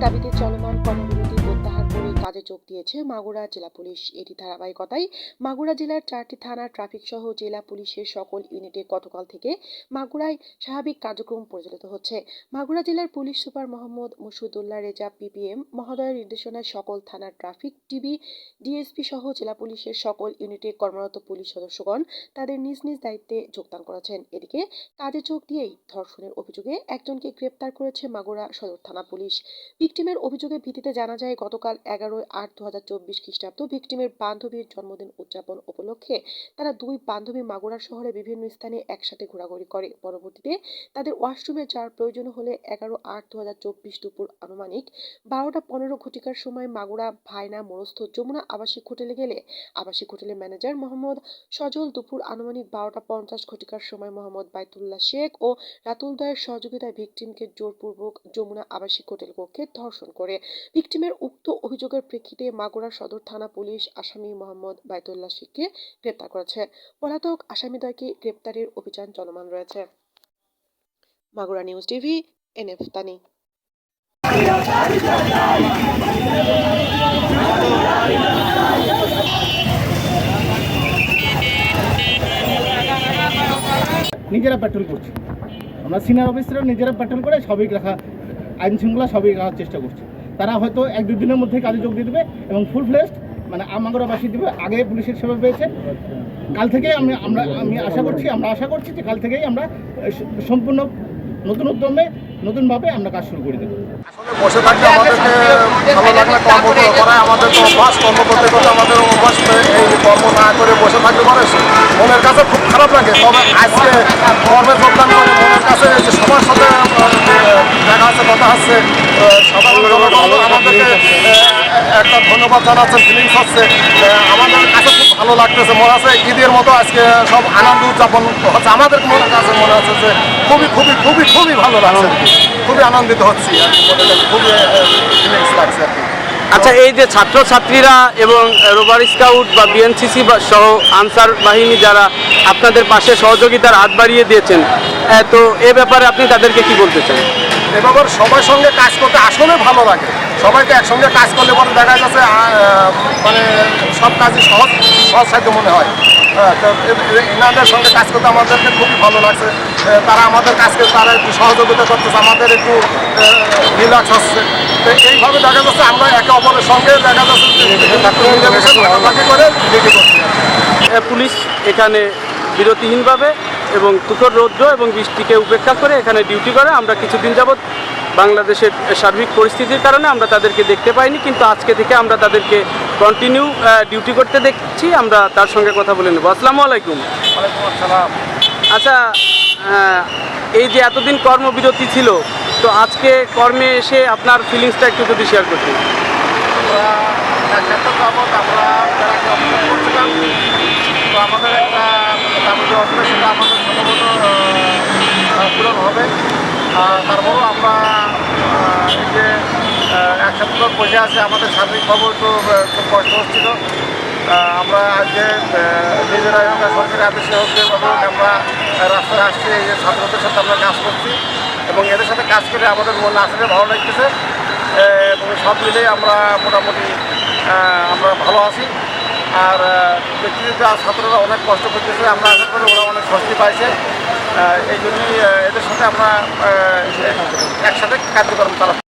দাবিতে চলমান কর্মবিরতি প্রত্যাহার কাজে যোগ দিয়েছে মাগুরা জেলা পুলিশ। এটি ধারাবাহিকতায় মাগুরা জেলার চারটি থানা ট্রাফিক সহ জেলা পুলিশের সকল ইউনিটে গতকাল থেকে মাগুরায় স্বাভাবিক কার্যক্রম পরিচালিত হচ্ছে। মাগুরা জেলার police super Mohammad Musudullah Reza PPM মহোদয়ের নির্দেশনায় সকল থানার ট্রাফিক টিভি ডিএসপি সহ জেলা পুলিশের সকল ইউনিটে কর্মরত পুলিশ সদস্যগণ তাদের নিজ নিজ দায়িত্বে যোগদান করেছেন। এদিকে কাজে যোগ দিয়েই ধর্ষণের অভিযোগে একজনকে গ্রেপ্তার করেছে মাগুরা সদর থানা পুলিশ। ভিকটিমের অভিযোগের ভিত্তিতে জানা যায়, গতকাল এগারোই আট দু হাজার চব্বিশ খ্রিস্টাব্দ ভিকটিমের বান্ধবীর জন্মদিন উদযাপন উপলক্ষে তারা দুই বান্ধবী মাগুরা শহরে বিভিন্ন স্থানে একসাথে ঘোরাঘুরি করে। পরবর্তীতে তাদের ওয়াশরুমে যাওয়ার প্রয়োজন হলে এগারো আট দু হাজার চব্বিশ দুপুর আনুমানিক বারোটা পনেরো ঘটিকার সময় মাগুরা ভাইনা মোরস্থ, যমুনা আবাসিক হোটেলে গেলে আবাসিক হোটেলের ম্যানেজার মোহাম্মদ সজল দুপুর আনুমানিক বারোটা পঞ্চাশ ঘটিকার সময় মোহাম্মদ বাইতুল্লাহ শেখ ও রাতুল দয়ের সহযোগিতায় ভিকটিমকে জোরপূর্বক যমুনা আবাসিক হোটেল কক্ষে ধর্ষণ করে। ভিকটিমের উক্ত অভিযোগের প্রেক্ষিতে মাগুরা সদর থানা পুলিশ আসামি মোহাম্মদ বাইতুল্লাহ শিখকে গ্রেপ্তার করেছে। পলাতক আসামিদ্বয়কে গ্রেপ্তারের অভিযান চলমান রয়েছে। Magura news TV, NF Tani. নিজেরা পেট্রোল করছি। আমরা সিনিয়র অফিসাররা নিজেরা পেট্রোল করে সবই রাখা, আইন শৃঙ্খলা সবই রাখার চেষ্টা করছি। তারা হয়তো এক দুই দিনের মধ্যে কাজে যোগ দিয়ে দেবে এবং ফুল ফ্লেস্ট মানে আমাগরাবাসী দেবে আগে পুলিশের সেবা পেয়েছে। কাল থেকেই আমি আমরা আমি আশা করছি আমরা আশা করছি যে কাল থেকেই আমরা সম্পূর্ণ নতুন উদ্যমে নতুনভাবে আমরা কাজ শুরু করে দেবো। আসলে বসে থাকলে আমাদেরকে ভালো লাগলে কর্ম করা আমাদের তো অভ্যাস কর্ম করতে করতে আমাদের অভ্যাস এই কর্ম না করে বসে থাকতে পারে। মনের কাছে খুব খারাপ লাগে। তবে আজকে কর্মে যোগদান করে মনের কাছে সবার সাথে দেখা আছে কথা আহ, সাধারণ জনগণ আমাদেরকে একটা ধন্যবাদ জানাচ্ছেন ফিলিংস হচ্ছে আমাদের কাছে খুব ভালো লাগতেছে মনে আছে ঈদের মতো আজকে সব আনন্দ উদযাপন হচ্ছে আমাদের মনের কাছে মনে হচ্ছে যে খুবই খুবই খুবই খুবই ভালো লাগছে খুবই আনন্দিত হচ্ছি আর খুবই ফিলিংস লাগছে আর কি আচ্ছা এই যে ছাত্রছাত্রীরা এবং রোভার স্কাউট বা বিএনসিসি সহ আনসার বাহিনী যারা আপনাদের পাশে সহযোগিতার হাত বাড়িয়ে দিয়েছেন তো এ ব্যাপারে আপনি তাদেরকে কি বলতে চান? এ ব্যাপার সবার সঙ্গে কাজ করতে আসলে ভালো লাগে। সবাইকে একসঙ্গে কাজ করলে পরে দেখা যাচ্ছে মানে সব কাজই সহজ সহজ সাধ্য মনে হয়। হ্যাঁ, তো এনাদের সঙ্গে কাজ করতে আমাদেরকে খুবই ভালো লাগছে। তারা আমাদের কাজকে তারা একটু সহযোগিতা করতেছে আমাদের একটু রিল্যাক্স হচ্ছে। তো এইভাবে দেখা যাচ্ছে আমরা একে অপরের সঙ্গে দেখা যাচ্ছে করে পুলিশ এখানে বিরতিহীনভাবে এবং তুখর রৌদ্র এবং বৃষ্টিকে উপেক্ষা করে এখানে ডিউটি করে। আমরা কিছুদিন যাবৎ বাংলাদেশের সার্বিক পরিস্থিতির কারণে আমরা তাদেরকে দেখতে পাইনি কিন্তু আজকে থেকে আমরা তাদেরকে কন্টিনিউ ডিউটি করতে দেখছি। আমরা তার সঙ্গে কথা বলে নেব। আসসালামু আলাইকুম। আচ্ছা এই যে এতদিন কর্মবিরতি ছিল তো আজকে কর্মে এসে আপনার ফিলিংসটা একটু যদি শেয়ার করতেন। আমরা এক সপ্তাহ যাবৎ আমরা বেড়াকে অপেক্ষা করছিলাম তো আমাদের একটা দাবি যে অর্থ সেটা আমাদের সম্ভবত আহ, পূরণ হবে আর তারপরেও আমরা এই যে এক সপ্তাহ বসে আছে আমাদের সার্বিকভাবে একটু তো খুব কষ্ট হচ্ছিল আমরা আজকে আহ, নিজেরা হোক সরকারি আদেশে হোক যেভাবে আমরা রাস্তায় আসছি এই যে ছাত্রদের সাথে আমরা কাজ করছি। এবং এদের সাথে কাজ করে আমাদের মনে আসলে ভালো লাগতেছে। এবং সব মিলেই আমরা মোটামুটি আমরা ভালো আছি। আর ব্যক্তিগত ছাত্ররা অনেক কষ্ট করতেছে। আমরা আশা করি ওরা অনেক স্বস্তি পাইছে। এই জন্যই এদের সাথে আমরা একসাথে কার্যক্রম চালাচ্ছি।